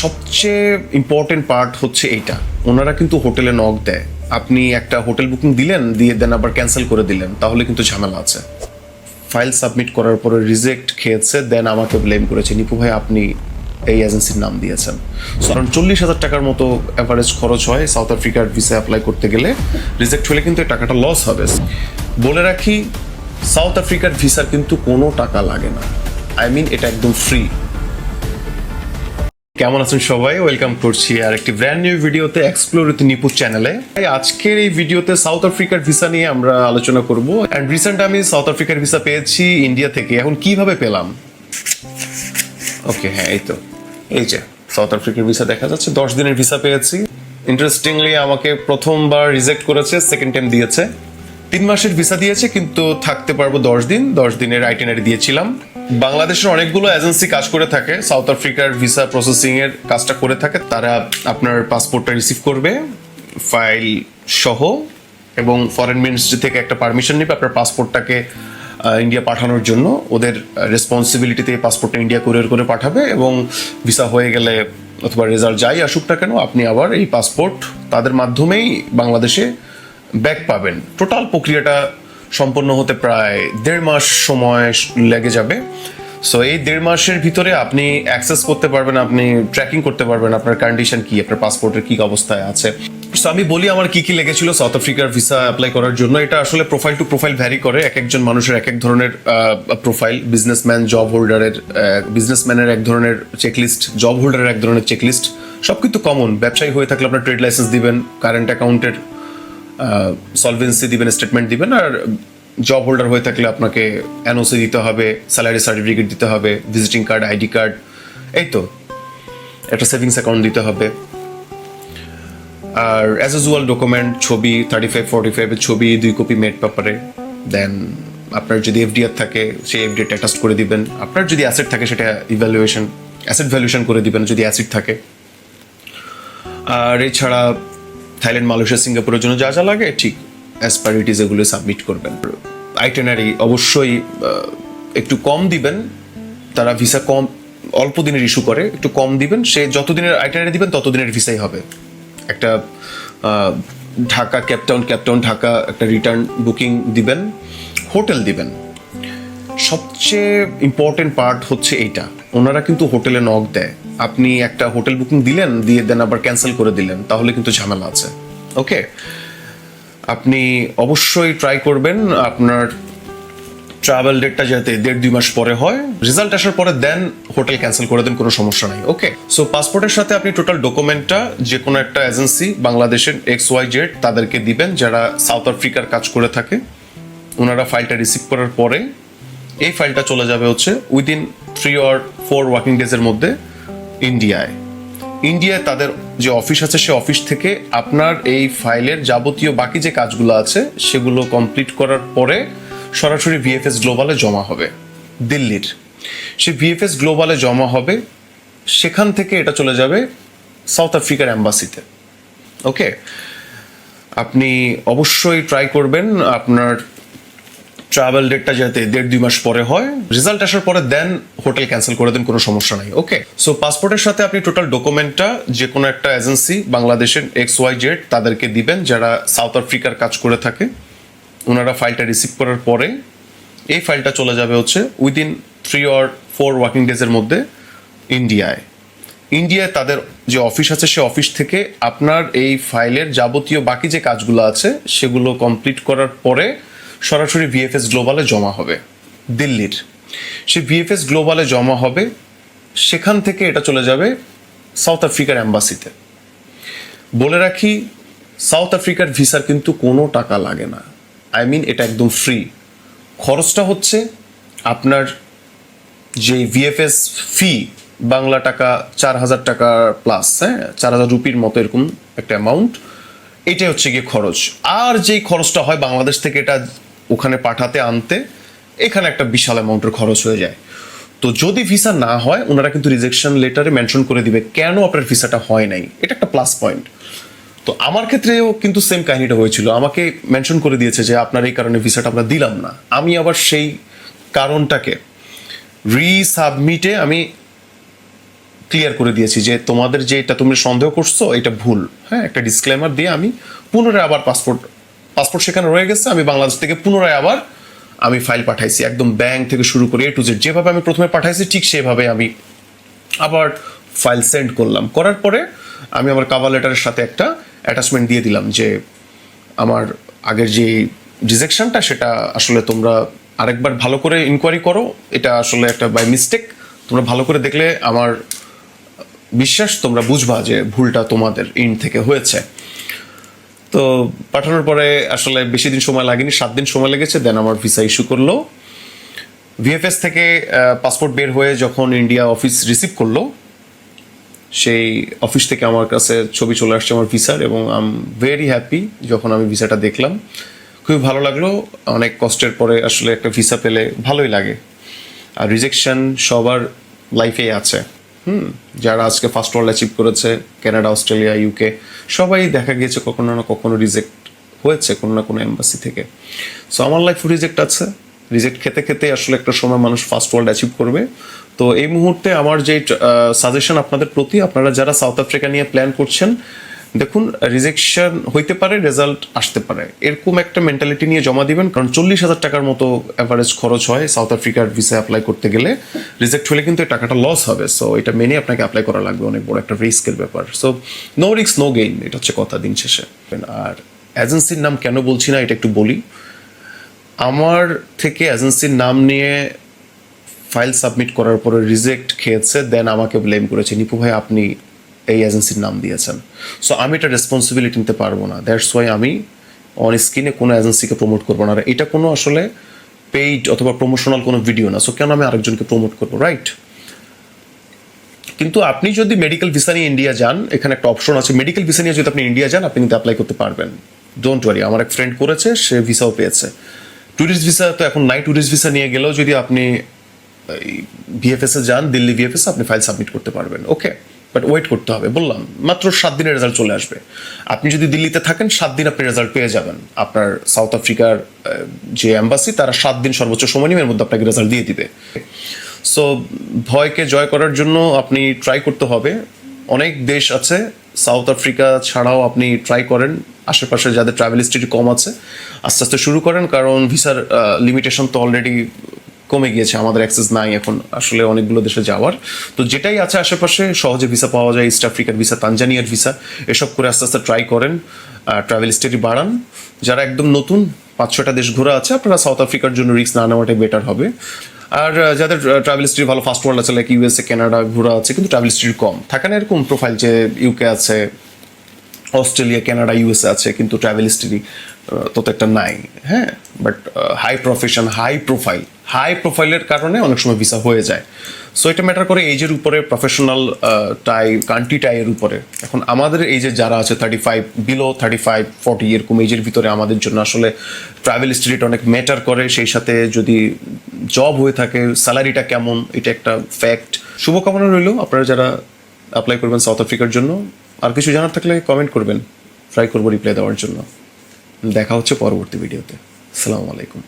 সবচেয়ে important part হচ্ছে এইটা। ওনারা কিন্তু হোটেলে নক দেয়। আপনি একটা হোটেল বুকিং দিলেন, দিয়ে দেন আবার ক্যান্সেল করে দিলেন। তাহলে কিন্তু ঝামেলা আছে। ফাইল সাবমিট করার পরে রিজেক্ট খেয়েছে দেন আমাকে ব্লেম করেছে। নিপু ভাই, আপনি এই এজেন্সির নাম দিয়েছেন। কারণ চল্লিশ হাজার টাকার মতো অ্যাভারেজ খরচ হয় সাউথ আফ্রিকার ভিসা অ্যাপ্লাই করতে গেলে। রিজেক্ট হলে কিন্তু এই টাকাটা লস হবে। বলে রাখি সাউথ আফ্রিকার ভিসার কিন্তু কোনো টাকা লাগে না। আই মিন এটা একদম ফ্রি কেমন আছেন সবাই? ওয়েলকাম করছি আর একটি ব্র্যান্ড নিউ ভিডিওতে এক্সপ্লোর উইথ নিপু চ্যানেলে আজকের এই ভিডিওতে সাউথ আফ্রিকার ভিসা নিয়ে আমরা আলোচনা করব। এন্ড রিসেন্ট আমি সাউথ আফ্রিকার ভিসা পেয়েছি ইন্ডিয়া থেকে। এখন কীভাবে পেলাম? ওকে হ্যাঁ এই তো। এই যে সাউথ আফ্রিকার ভিসা দেখা যাচ্ছে। দশ দিনের ভিসা পেয়েছি। ইন্টারেস্টিংলি আমাকে প্রথমবার রিজেক্ট করেছে সেকেন্ড টাইম দিয়েছে। তিন মাসের ভিসা দিয়েছে, কিন্তু থাকতে পারব দশ দিন। দশ দিনের আইটেনারি দিয়েছিলাম। বাংলাদেশের অনেকগুলো এজেন্সি কাজ করে থাকে। সাউথ আফ্রিকার ভিসা প্রসেসিং এর কাজটা করে থাকে। তারা আপনার পাসপোর্টটা রিসিভ করবে ফাইল সহ, এবং ফরেন মিনিস্ট্রি থেকে একটা পারমিশন নেবে আপনার পাসপোর্টটাকে ইন্ডিয়া পাঠানোর জন্য। ওদের রেসপন্সিবিলিটিতে পাসপোর্টটা ইন্ডিয়া কুরিয়ার করে পাঠাবে, এবং ভিসা হয়ে গেলে অথবা রেজাল্ট যাই আসুক না কেন, আপনি আবার এই পাসপোর্ট তাদের মাধ্যমেই বাংলাদেশে ব্যাক পাবেন। টোটাল প্রক্রিয়াটা সম্পন্ন হতে প্রায় দেড় মাস সময় লেগে যাবে। সো এই দেড় মাসের ভিতরে আপনি অ্যাক্সেস করতে পারবেন, আপনি ট্র্যাকিং করতে পারবেন আপনার কন্ডিশন কি, আপনার পাসপোর্টের কি অবস্থায় আছে। সো আমি বলি আমার কি কি লেগেছিল সাউথ আফ্রিকার ভিসা অ্যাপ্লাই করার জন্য। এটা আসলে প্রোফাইল টু প্রোফাইল ভ্যারি করে, এক একজন মানুষের এক এক ধরনের প্রোফাইল বিজনেসম্যান জব হোল্ডারের বিজনেসম্যানের এক ধরনের চেকলিস্ট জব হোল্ডারের এক ধরনের চেকলিস্ট সব কিন্তু কমন ব্যবসায়ী হয়ে থাকলে আপনার ট্রেড লাইসেন্স দিবেন কারেন্ট অ্যাকাউন্টের সলভেন্সি দিবেন স্টেটমেন্ট দিবেন, আর জব হোল্ডার হয়ে থাকলে আপনাকে এনওসি দিতে হবে স্যালারি সার্টিফিকেট দিতে হবে ভিজিটিং কার্ড আইডি কার্ড এই তো। একটা সেভিংস অ্যাকাউন্ট দিতে হবে। আর অ্যাজ ইউজুয়াল ডকুমেন্ট ছবি থার্টি ফাইভ ফর্টি ফাইভের ছবি, দুই কপি মেড পেপারে দেন আপনার যদি এফডিআর থাকে, সেই এফডিআর অ্যাটাচ করে দিবেন। আপনার যদি অ্যাসেট থাকে, সেটা ইভ্যালুয়েশন অ্যাসেট ভ্যালুয়েশন করে দিবেন যদি অ্যাসিড থাকে। আর এছাড়া থাইল্যান্ড, মালয়েশিয়া, সিঙ্গাপুরের জন্য যা যা লাগে, ঠিক অ্যাজ পার ইট ইজ এগুলো সাবমিট করবেন। আইটেনারি অবশ্যই একটু কম দিবেন, তারা ভিসা কম, অল্প দিনের ইস্যু করে, একটু কম দিবেন, সে যত দিনের আইটেনারি দিবেন তত দিনের ভিসাই হবে। একটা ঢাকা ক্যাপটাউন ক্যাপটাউন ঢাকা, একটা রিটার্ন বুকিং দিবেন হোটেল দিবেন। সবচেয়ে ইম্পর্টেন্ট পার্ট হচ্ছে এইটা। ওনারা কিন্তু হোটেলে নক দেয়। আপনি একটা হোটেল বুকিং দিলেন, দিয়ে দেন আবার ক্যান্সেল করে দিলেন, তাহলে কিন্তু ঝামেলা আছে। ওকে? আপনি অবশ্যই ট্রাই করবেন, আপনার ট্রাভেল ডেটটা যাতে দেড় দুই মাস পরে হয় রেজাল্ট আসার পরে দেন, হোটেল ক্যান্সেল করে দেন, কোনো সমস্যা নাই, ওকে? সো পাসপোর্টের সাথে আপনি টোটাল ডকুমেন্টটা যে কোনো একটা এজেন্সি বাংলাদেশের এক্স ওয়াই জেড তাদেরকে দিবেন, যারা সাউথ আফ্রিকার কাজ করে থাকে, ওনারা ফাইলটা রিসিভ করার পরে, এই ফাইলটা চলে যাবে হচ্ছে within three or four working ডেজের মধ্যে ইন্ডিয়ায় ইন্ডিয়ায় তাদের যে অফিস আছে, সে অফিস থেকে আপনার এই ফাইলের যাবতীয় বাকি যে কাজগুলো আছে, সেগুলো কমপ্লিট করার পরে সরাসরি ভিএফএস গ্লোবালে জমা হবে, দিল্লির। সে ভিএফএস গ্লোবালে জমা হবে, সেখান থেকে এটা চলে যাবে সাউথ আফ্রিকার অ্যাম্বাসিতে ওকে আপনি অবশ্যই ট্রাই করবেন আপনার ট্রাভেল ডেটটা যাতে দেড় দুই মাস পরে হয় রেজাল্ট আসার পরে দেন হোটেল ক্যান্সেল করে দেন, কোনো সমস্যা নাই ওকে সো পাসপোর্টের সাথে আপনি টোটাল ডকুমেন্টটা যে কোনো একটা এজেন্সি বাংলাদেশের এক্স ওয়াই জেড তাদেরকে দিবেন, যারা সাউথ আফ্রিকার কাজ করে থাকে, ওনারা ফাইলটা রিসিভ করার পরে, এই ফাইলটা চলে যাবে হচ্ছে within three or four working ডেজের মধ্যে ইন্ডিয়ায় ইন্ডিয়ায় তাদের যে অফিস আছে, সে অফিস থেকে আপনার এই ফাইলের যাবতীয় বাকি যে কাজগুলো আছে, সেগুলো কমপ্লিট করার পরে সরাসরি ভিএফএস গ্লোবালে জমা হবে, দিল্লির। সে ভিএফএস গ্লোবালে জমা হবে, সেখান থেকে এটা চলে যাবে সাউথ আফ্রিকার অ্যাম্বাসিতে বলে রাখি, সাউথ আফ্রিকার ভিসার কিন্তু কোনো টাকা লাগে না। আই মিন এটা একদম ফ্রি। খরচটা হচ্ছে আপনার যে ভিএফএস ফি, বাংলা টাকা চার হাজার টাকা প্লাস হ্যাঁ চার হাজার রুপির মতো এরকম একটা অ্যামাউন্ট এটাই হচ্ছে গিয়ে খরচ। আর যেই খরচটা হয় বাংলাদেশ থেকে এটা ওখানে পাঠাতে, আনতে, এখানে একটা বিশাল অ্যামাউন্টের খরচ হয়ে যায়। তো যদি ভিসা না হয়, ওনারা কিন্তু রিজেকশন লেটারে মেনশন করে দিবে, কেন আপনার ভিসাটা হয় নাই? এটা একটা প্লাস পয়েন্ট তো আমার ক্ষেত্রেও কিন্তু সেম কাহিনীটা হয়েছিল। আমাকে মেনশন করে দিয়েছে যে, আপনার এই কারণে ভিসাটা আমরা দিলাম না। আমি আবার সেই কারণটাকে রিসাবমিটে আমি ক্লিয়ার করে দিয়েছি যে তোমাদের যে এটা তুমি সন্দেহ করছ, এটা ভুল। হ্যাঁ একটা ডিসক্লেমার দিয়ে আমি পুনরায় আবার পাসপোর্ট পাসপোর্ট সেখানে রয়ে গেছে, আমি বাংলাদেশ থেকে পুনরায় আবার আমি ফাইল পাঠাইছি, একদম ব্যাংক থেকে শুরু করে এ টু জেড যেভাবে আমি প্রথমে পাঠাইছি, ঠিক সেভাবে আমি আবার ফাইল সেন্ড করলাম। করার পরে আমি আমার কাভার লেটারের সাথে একটা অ্যাটাচমেন্ট দিয়ে দিলাম যে আমার আগের যে রিজেকশনটা সেটা আসলে তোমরা আরেকবার ভালো করে ইনকোয়ারি করো। এটা আসলে একটা বাই মিস্টেক তোমরা ভালো করে দেখলে আমার বিশ্বাস, তোমরা বুঝবা যে ভুলটা তোমাদের ইন থেকে হয়েছে। তো পাঠানোর পরে আসলে বেশি দিন সময় লাগেনি, সাত দিন সময় লেগেছে দেন আমার ভিসা ইস্যু করল। ভিএফএস থেকে পাসপোর্ট বের হয়ে যখন ইন্ডিয়া অফিস রিসিভ করল, সেই অফিস থেকে আমার কাছে ছবি চলে আসছে আমার ভিসার এবং আই এম ভেরি হ্যাপি যখন আমি ভিসাটা দেখলাম। খুবই ভালো লাগল, অনেক কষ্টের পরে আসলে একটা ভিসা পেলে ভালোই লাগে। আর রিজেকশন সবার লাইফেই আছে। হুম, যারা আজকে ফার্স্ট ওয়ার্ল্ড অ্যাচিভ করেছে ক্যানাডা অস্ট্রেলিয়া ইউকে সবাই দেখা গিয়েছে কখনো না কখনো রিজেক্ট হয়েছে কোনো না কোনো এম্বাসি থেকে। সো আমার লাইফ রিজেক্ট আছে। রিজেক্ট খেতে খেতে আসলে একটা সময় মানুষ ফার্স্ট ওয়ার্ল্ড অ্যাচিভ করবে। তো এই মুহূর্তে আমার যে সাজেশন আপনাদের প্রতি, আপনারা যারা সাউথ আফ্রিকা নিয়ে প্ল্যান করছেন দেখুন রিজেকশন হইতে পারে রেজাল্ট আসতে পারে। এরকম একটা মেন্টালিটি নিয়ে জমা দিবেন, কারণ চল্লিশ হাজার টাকার মতো অ্যাভারেজ খরচ হয় সাউথ আফ্রিকার ভিসা অ্যাপ্লাই করতে গেলে। রিজেক্ট হলে কিন্তু এই টাকাটা লস হবে সো এটা মেনে আপনাকে অ্যাপ্লাই করা লাগবে, অনেক বড় একটা রিস্কের ব্যাপার। So no risk no gain এটা হচ্ছে কথা দিন শেষে। আর এজেন্সির নাম কেন বলছি না, এটা একটু বলি। আমার থেকে এজেন্সির নাম নিয়ে ফাইল সাবমিট করার পরে রিজেক্ট খেয়েছে দেন আমাকে ব্লেম করেছে, নিপু ভাই, আপনি এই এজেন্সির নাম দিয়েছেন। সো আমি এটা রেসপন্সিবিলিটি নিতে পারব না। দ্যাটস ওয়াই আমি অন স্ক্রিনে কোনো এজেন্সিকে প্রমোট করব না। আর এটা কোনো আসলে পেইড অথবা প্রমোশনাল কোনো ভিডিও না। সো কেন আমি আরেকজনকে প্রমোট করব? রাইট কিন্তু আপনি যদি মেডিকেল ভিসা নিয়ে ইন্ডিয়া যান, এখানে একটা অপশন আছে। মেডিকেল ভিসা নিয়ে যদি আপনি ইন্ডিয়া যান, আপনি কিন্তু অ্যাপ্লাই করতে পারবেন। ডোন্ট ওয়ারি আমার এক ফ্রেন্ড করেছে, সে ভিসাও পেয়েছে। ট্যুরিস্ট ভিসা তো এখন নাই। ট্যুরিস্ট ভিসা নিয়ে গেলেও যদি আপনি ভিএফএস যান, দিল্লি ভিএফএস আপনি ফাইল সাবমিট করতে পারবেন। ওকে বাট ওয়েট করতে হবে। বললাম, মাত্র সাত দিনের রেজাল্ট চলে আসবে। আপনি যদি দিল্লিতে থাকেন, সাত দিন আপনি রেজাল্ট পেয়ে যাবেন। আপনার সাউথ আফ্রিকার যে অ্যাম্বাসি তারা সাত দিন সর্বোচ্চ সময় নিয়ে এর মধ্যে আপনাকে রেজাল্ট দিয়ে দিবে। সো ভয়কে জয় করার জন্য আপনি ট্রাই করতে হবে। অনেক দেশ আছে সাউথ আফ্রিকা ছাড়াও আপনি ট্রাই করেন। আশেপাশে যাদের ট্রাভেল হিস্ট্রি কম আছে, আস্তে আস্তে শুরু করেন। কারণ ভিসার লিমিটেশন তো অলরেডি কমে গিয়েছে, আমাদের অ্যাক্সেস নাই এখন আসলে অনেকগুলো দেশে যাওয়ার। তো যেটাই আছে আশেপাশে, সহজে ভিসা পাওয়া যায় ইস্ট আফ্রিকার ভিসা তানজানিয়ার ভিসা এসব করে আস্তে আস্তে ট্রাই করেন। ট্রাভেল হিস্ট্রি বাড়ান। যারা একদম নতুন, পাঁচ ছটা দেশ ঘোরা আছে, আপনারা সাউথ আফ্রিকার জন্য রিস্ক না নেওয়াটাই বেটার হবে। আর যাদের ট্রাভেল হিস্ট্রি ভালো ফার্স্ট ওয়ার্ল্ড আছে লাইক ইউএসএ কানাডা ঘোরা আছে, কিন্তু ট্রাভেল হিস্ট্রি কম। থাকে না এরকম প্রোফাইল যে ইউকে আছে অস্ট্রেলিয়া কানাডা ইউএসএ আছে, কিন্তু ট্রাভেল হিস্ট্রি তত একটা নাই। হ্যাঁ but high profession high profile high প্রোফাইলের কারণে অনেক সময় ভিসা হয়ে যায়। সো এটা ম্যাটার করে এইজের উপরে প্রফেশনাল টাই কান্ট্রি টাইয়ের উপরে। এখন আমাদের যে যারা আছে thirty five below thirty five forty এরকম এজের ভিতরে আমাদের জন্য আসলে ট্রাভেল হিস্ট্রিটা অনেক ম্যাটার করে। সেই সাথে যদি জব হয়ে থাকে স্যালারিটা কেমন, এটা একটা ফ্যাক্ট শুভকামনা রইল। আপনারা যারা অ্যাপ্লাই করবেন সাউথ আফ্রিকার জন্য, আর কিছু জানার থাকলে কমেন্ট করবেন। ট্রাই করব রিপ্লাই দেওয়ার জন্য। দেখা হচ্ছে পরবর্তী ভিডিওতে আসসালামু আলাইকুম